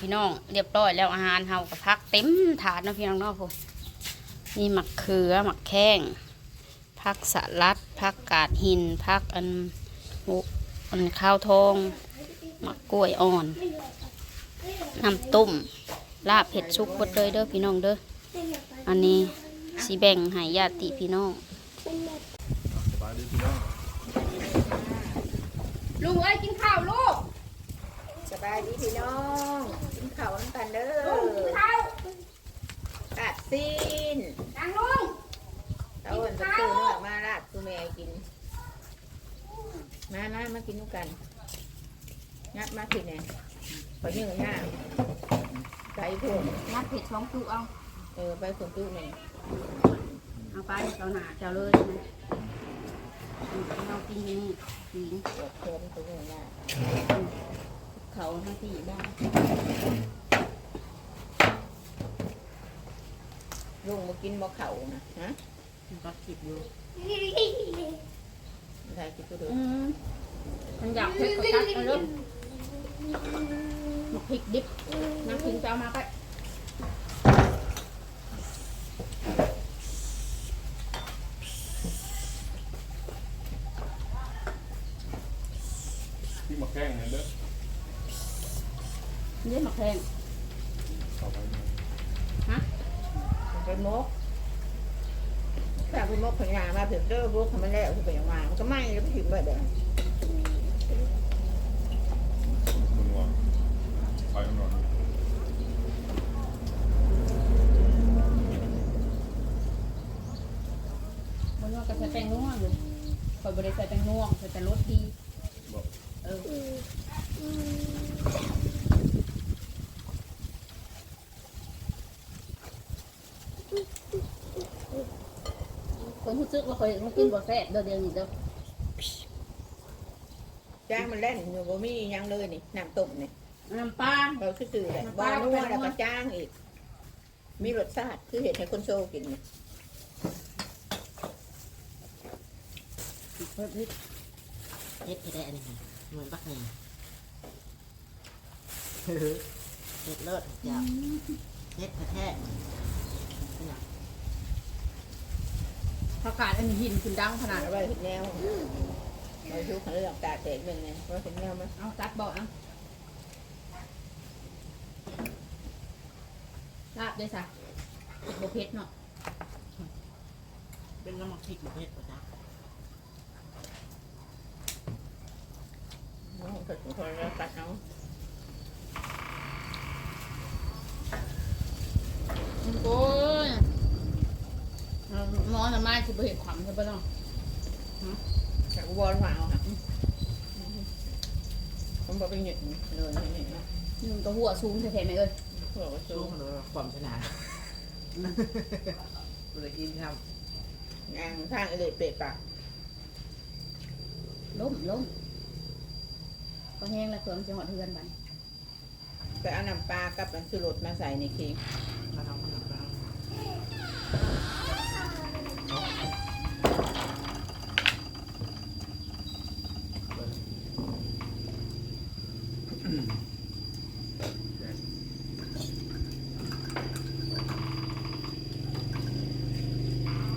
พี่น้อง เรียบร้อยแล้วอาหารเฮากับพักเต็มถาดนะพี่น้องเนาะผมมีหมักเขือหมักแข้งผักสลัดผักกาดหินผักอันอันข้าวทองหมักกล้วยอ่อนน้ำต้มลาบเผ็ดชุกบดเลยเด้อพี่น้องเด้ออันนี้สีแบ่งให้ญาติพี่น้องลุงเอ้ย บายดีพี่น้องกินข้าวน้ำกันเด้อข้าวราดซีนนางลุงเต้าอันจะซื้อเนื้อมาราดตูแม่กิน มามามากินด้วยกัน งัดมาสิเนี่ยขอยืงหน้าใส่พวกนัดเผ็ดสองตู้เอา เออ ไปขนตู้เนี่ยเอาไปเจ้าหนาเจ้าเลยนะอืมเรากินนี่กินปวดเพิ่มตัวยืงหน้า เขาทั้งที่บ้านลุงมากินบ่เขานะฮะก็คิดอยู่ใช่คิดตัวเดียวมมันอยากเผ็ดก็ตัดเอาเลยหมกพริกดิบน้ำพริกจะเอามาไป พี่มาแข้งเนี่ยเด้อ เล่นหมก แพงต่อไปเนี่ยไปมกถ้าไปมกพญามาถึงเด้อบุกมันแล้วคือไปอย่างมามันก็ไหม้แล้วไปถึงบ่เด้อมึงวะไปมันนอนมันว่าก็ใส่แป้งนัวอยู่คอยบริใส่แป้งนัวใส่แต่รสดี บอก เออ คนรู้สึกว่าเคยมากินบ่แซ่บเด้อเดียวนี้เด้อจ้างมันเล่นอยู่บ่มีหยังเลยนี่น้ำต้มนี่น้ำปลา เราคือตื่นเลยบ่นัวแล้วก็จ้างอีก มีรสชาติคือเห็ดให้คนโชว์กินนี่เพิ่มนิดเฮ็ดให้ได้อันนี้ค่ะเหมือนบักนี่เฮ็ดเลิศจ้ะเฮ็ดแท้ ผักกาดอันนี้หินขึ้นดังขนาดเอาไว้เห็ดแนวเราชูขันเรื่องตาแตกหนึ่งไงว่าเห็ดแนวมั้ยเอาตัดบอกเอาลาบด้วยจ้ะบเพชรเนาะๆเป็นน้ำมันพริกประเภทประจ้ะน้องเกิดของคนแล้วตัดเอาโอ้ยเอาหมอทำไมคือบ่เห็นขวัญใช่ปะเนาะจากอุบลมาเอาค่ะมันบอกเป็นหยุดเลยนี่เนาะนี่มันก็หัวสูงแท้ๆไหมเอ้ยบอกว่าชูสู้มันเลยความชนะเลยกินครับงานทางเลยเป็ดปากล้มล้มก็แห้งแล้วเผื่อมันจะหอดเทือนไปไปเอาน้ำปลากับมันสุรสมาใส่ในเค้ก มาทำขนมปัง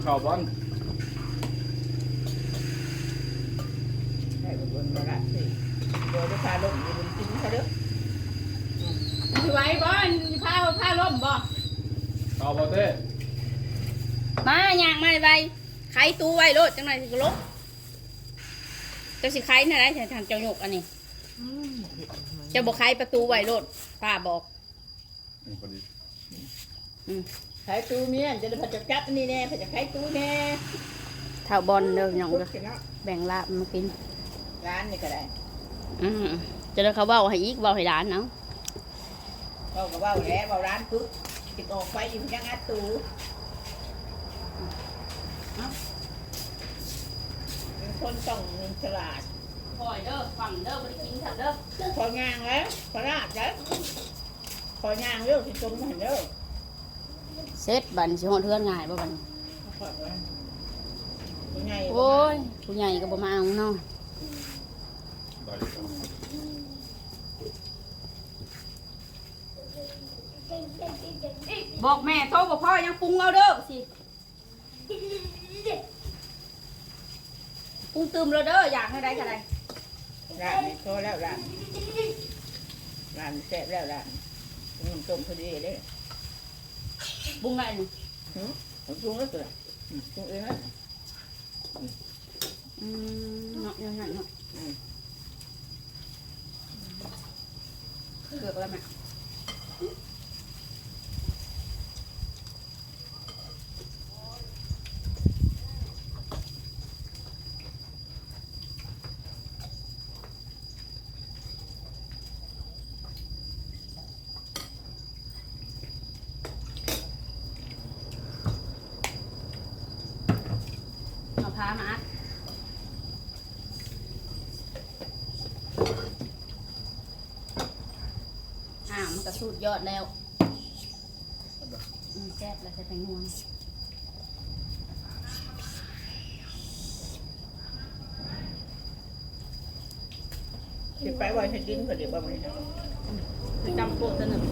ข้าวบ้านได้บนมาละสิโดยจะพาลงอยู่บนจิ้นเขาเด้อสิไหว้บ่ผ้าผ้าล่มบ่ข้าวบอเต้มาย่างมาไปไขตู้ไว้โลดจังหน่อยสิลบเจ้าสิไขน่ะได้แต่ทางเจ้าหยกอันนี้ อืมเฮ็ดมันเจ้าบ่ไขประตูไว้โลดป้าบอกนี่พอดีขายตู้เมียนจะได้ผัดจับจับนี่แน่ผัดจับขายตู้แน่เท่าบอลเด้อหยองพุเด้อดกันเนาะแบ่งลาบมากิน ร้านนี่ก็ได้อืมจะได้เขาเว้าให้อีกเว้าให้หลานเนาะเราก็ว่าแล้วว่าร้านปุ๊บติดออกไปอยู่ยังอัดตู้เป็นคนต้องฉลาด คอยเด้อฟังเด้อบ่ได้กินซั่นเด้อพอย่างแล้วพอราดแล้วพอย่างเรื่องที่ตรงมาเห็นเด้อเสร็จบัดนสิฮอดเทือนง่ายบ่บัดนี้ขอดไว้ยังไงโอ้ยผู้ใหญ่ก็บ่มาเอาเนาะได้ครับบอกแม่โทรบอกพ่อยังปรุงเอาเด้อสิปรุงตืมแล้วเด้ออยากให้ได้ก็ได้ ร้านนี้โตแล้วร้านร้านแซ่บแล้วร้านน้ำต้มพอดีเลยปรุงอะไรนี่ผมปรุงแล้วตัวอืมปรุงเองแล้วอืมเนาะเนาะเนาะเนาะเลือกแล้วแม่าพามาอัดอ่ามันก็สูดยอดแล้วอืมแซ่บแล้วใส่แตงงวงที่ไปว่าให้กินพอดีว่ามันคือจำโปะตัวหนึ่ง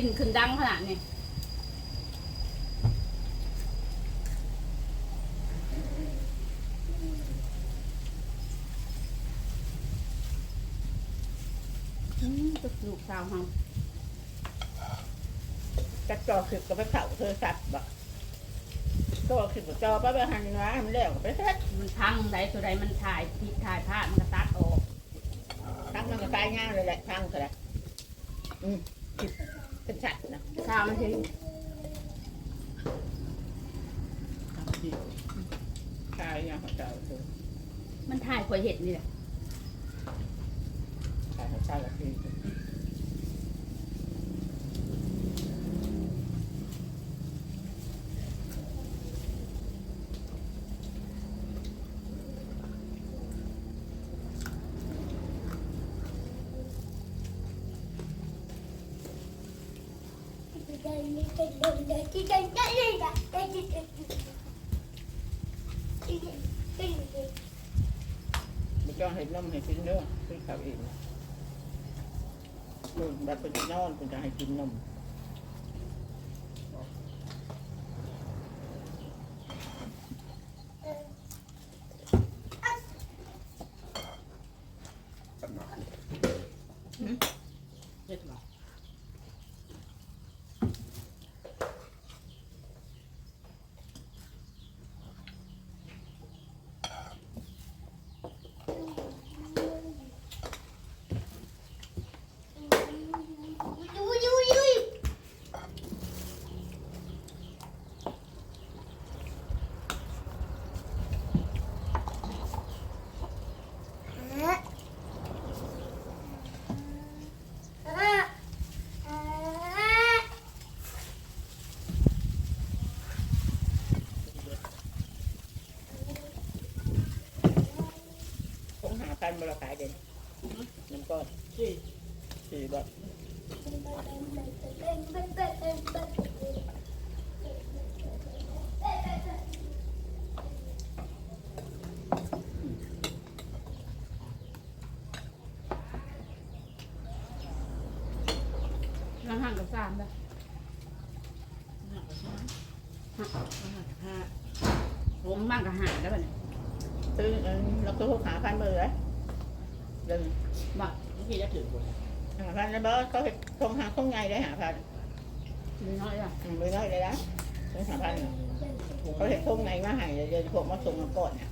พินขึ้นดังขนาดนี้อืมจะลูกสาวเฮากระจอกขึ้นก็ไปเผาเธอสัตว์บ่ก็ขึ้นกับจอไปไปหันน้ามันแล้วก็ไปเซ็ตมันพังใดตัวใดมันถ่ายผิดถ่ายพลาดมันก็ตัดออกทั้งมันก็ตายง่ายเลยแหละทั้งก็ได้อืม เป็นสัตว์นะข้าวมันถึงตายง่ายเขาเจ้าเธอมันถ่ายกว่าเห็ดนี่แหละตายเขาเจ้าละที ไม่จ้องเห็นนมให้กินเด้อขึ้นเขาเองลูกแบบเป็นนอนเป็นจะให้กินนม ตัดหนา เจ็ดหรอ คงหาพัน บราขายเด่นน้ำก้อนสี่สี่บาทร่างห่างกับสามเลยห้ากับสามห้ากับห้าผมมากกับหาแล้วแบบนี้ซื้อเราก็หาพันมือเลย เดินบอกเมื่อกี้จะถือหมดหาพันแล้วบอสเขาเห็นคงหาคงไงได้หาพันมีน้อยอะอืมไม่น้อยเลยนะต้องหาพันเขาเห็นคงไงมาใหายเดี๋ยวพวกมาส่งมาก่อนเนี่ย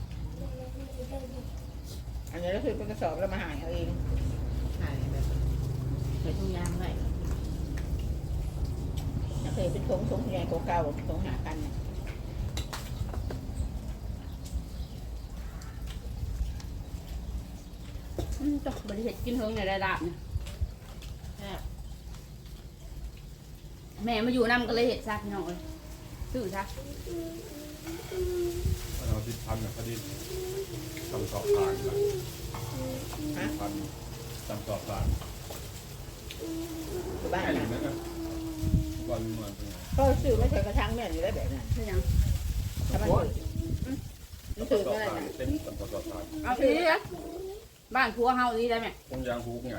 อันนี้ก็คือเป็นกระสอบแล้วมาใหายเอาเองหายแบบใส่ถุงยางไว้เคยเป็นทงทงใหญ่เก่าๆทงหาพันเนี่ย อืมจ้ะบริเห็ดกินเฮิงในระดับเนี่ยแซ่บแม่มาอยู่นํก็เลยเห็ดซะพี่น้องเลยซื้อซะเอาที่พันกับพอดีจำสอบผ่านนะฮะพันจำสอบผ่านอยู่บ้านแค่นะนี้นะวันมันเป็นไงก็ซื้อไม่ใช่กระชังแม่นอยู่ได้แบบนั้นคือหยังถ้ามันถือมันถือสอบเมื่อไหร่ผ่านนะเต็มจำสอบผ่านเอาทีนี้นะ บ้านพัวเฮาดีได้ไหมคงยางฮูกไง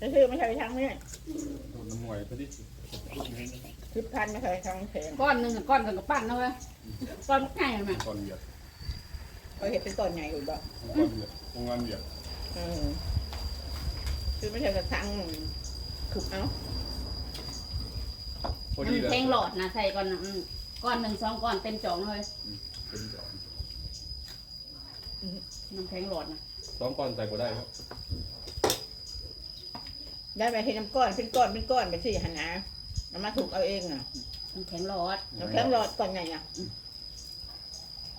จะซื้อไม่ใช่กระชังแม่นโดนน้ำมวยพอดีพูดง่ายสิบพันไม่ใช่กระชังแพงก้อนหนึ่งกับก้อนกันกับปั้นนะเว้ยก้อนง่ายไหมก่อนเหยียดเราเห็นเป็นก้อนใหญ่อยู่บ่ก่อนเหยียดวงงานเหยียดอืมซื้อไม่ใช่กระชังขุบเอาพอดีน้ำเลยแทงหลอดนะใส่ก้อนน่ะอืมก้อนหนึ่งสองก้อนเต็มจ่องเลยเป็นสอง น้ำแทงหลอดนะสองก้อนใส่ก็ได้ครับได้ไปเห็นน้ำก้อนเป็นก้อนเป็นก้อนเป็นสี่หันนะน้ำมาถูกเอาเองอะน้ำแข็งหลอด น้ำแข็งหลอดก้อนใหญ่อะ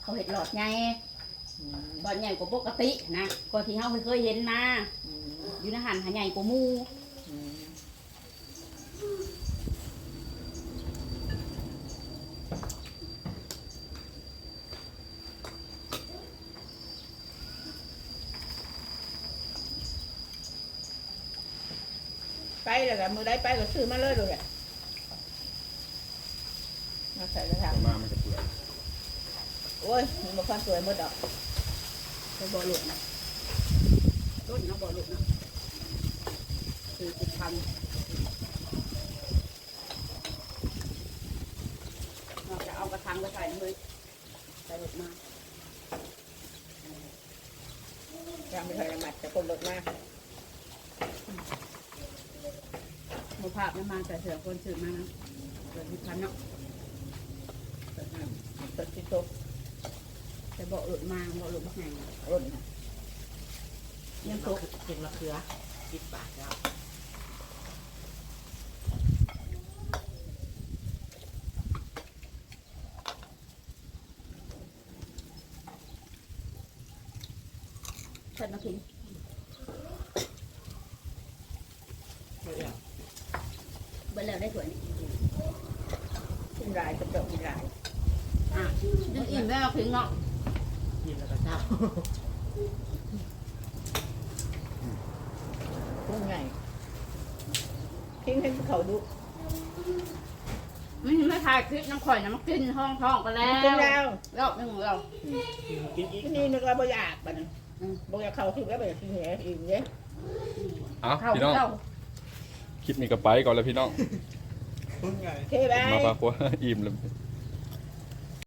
เขาเห็ดหลอดไงอืมก้อนใหญ่กว่าปกตินะก้อนที่เฮาเคยเห็นมาอืมอยู่ในหันหาใหญ่กว่าหมูอืม ไปเลยกันมือได้ไปก็ซื้อมาเลยเลยอะมาใส่กระถางส่วนมากมันจะเปื่อยโอ้ยมันมาฟันสวยหมดดอกไปบ่อหลุดนะต้นเนาะบ่อหลุดนะสี่สิบพันเราจะเอากระถางไปใส่เลยใส่หลุดมายังไม่เคยละหมัดแต่คนลดมาก หมูภาพน้ำมันแต่เสือคนสื่อมานะเกิดที่พันเนาะเกิดมาสดที่ตกแต่บ่อหลุดมาบ่อหลุดมาไงร่นนะยังตกเก็บมะเขือสิบบาทแล้วเสร็จมากิน เดี๋ยว เบิ่แล้วได้สวยนี่ กินลายกระจกกินลาย อะยังอิ่มแล้วถึง เนาะกินแล้วก็เศร้าพุ่งไงทิ้งให้เขาดูมันไม่ถ่ายคลิปน้ำข่อยน้ำกินห้องท้องกันแล้วกินแล้วรอบหนึงเรากินอีกที่นี่นึกว่าบ่อยากปะนะบ่อยากเขาคิดว่าบ่อยากกินแหนอีกเด้เอ้าเข้าพี่น้องเข้าคลิปนี้ก็ไปก่อนแล้วพี่น้องพุ่งไงโอเคบายมาปากว่าอิ่มแล้ว